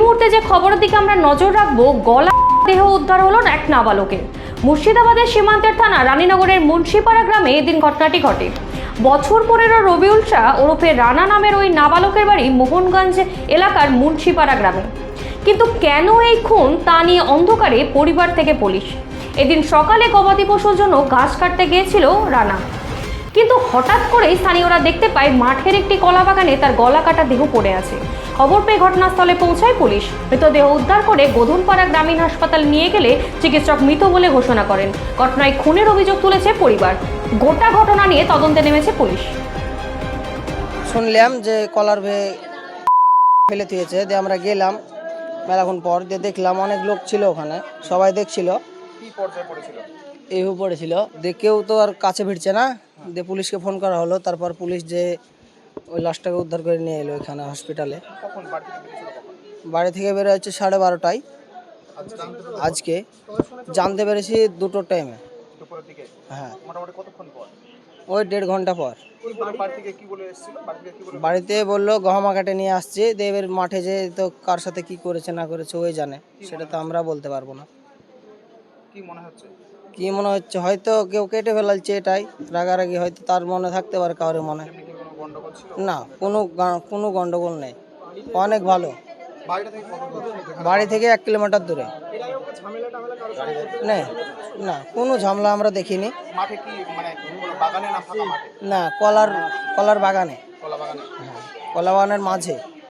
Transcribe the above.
মুহূর্তে যে খবরের দিকে আমরা নজর রাখব, গলা দেহ উদ্ধার হলো এক নাবালকের। মুর্শিদাবাদের সীমান্তের থানা রানীনগরের মুন্সিপাড়া গ্রামে এদিন ঘটনাটি ঘটে। বছর পনেরো রবিউল শাহ ওরফে রানা নামের ওই নাবালকের বাড়ি মোহনগঞ্জ এলাকার মুন্সিপাড়া গ্রামে। কিন্তু কেন এই খুন তা নিয়ে অন্ধকারে পরিবার থেকে পুলিশ। এদিন সকালে গবাদি পশুর জন্য ঘাস কাটতে গিয়েছিল রানা। কিন্তু হঠাৎ করেই স্থানীয়রা দেখতে পায় মাঠের একটি কলা বাগানে তার গলা কাটা দেহ পড়ে আছে। খবর পেয়ে ঘটনাস্থলে পৌঁছায় পুলিশ। মৃতদেহ উদ্ধার করে গোধনপাড়া গ্রামীণ হাসপাতালে নিয়ে গেলে চিকিৎসক মৃত বলে ঘোষণা করেন। ঘটনায় খুনের অভিযোগ তুলেছে পরিবার। গোটা ঘটনা নিয়ে তদন্তে নেমেছে পুলিশ। শুনলাম যে কলার ভে ফেলে দিয়েছে। দিয়ে আমরা গেলাম মেলাক্ষণ পর। দিয়ে দেখলাম অনেক লোক ছিল ওখানে। সবাই দেখছিল। কি পর্যায়ে পড়েছিল? এহু পড়েছিল। দিয়ে কেউ তো আর কাছে ভিড়ছে না। দিয়ে পুলিশকে ফোন করা হলো, তারপর পুলিশ যে ওই লাশটাকে উদ্ধার করে নিয়ে এলো এখানে হসপিটালে বাড়ি থেকে বেরো হচ্ছে সাড়ে বারোটায়। আজকে জানতে পেরেছি দুটোর টাইমে হ্যাঁ। ওই দেড় ঘণ্টা পর। বাড়িতে বলল, গহমা কাটে নিয়ে আসছে, দেবের মাঠে যে তো কার সাথে কি করেছে না করেছে ওই জানে। সেটা তো আমরা বলতে পারব না। কি মনে হচ্ছে? কি মনে হচ্ছে? হয়তো কেউ কেটে ফেলালছে এটাই। রাগারাগি হয়তো তার মনে থাকতে পারে কারোর মনে। না কোনো গা- কোনো গন্ডগোল নেই। অনেক ভালো। বাড়ি থেকে এক কিলোমিটার দূরে। নেই না কোনো ঝামেলা আমরা দেখিনি। মাঠে কি মানে কোনো বাগানে না ফাঁকা মাঠে? না কলার কলার বাগানে। কলা বাগানে? কলা বাগানের মাঝে।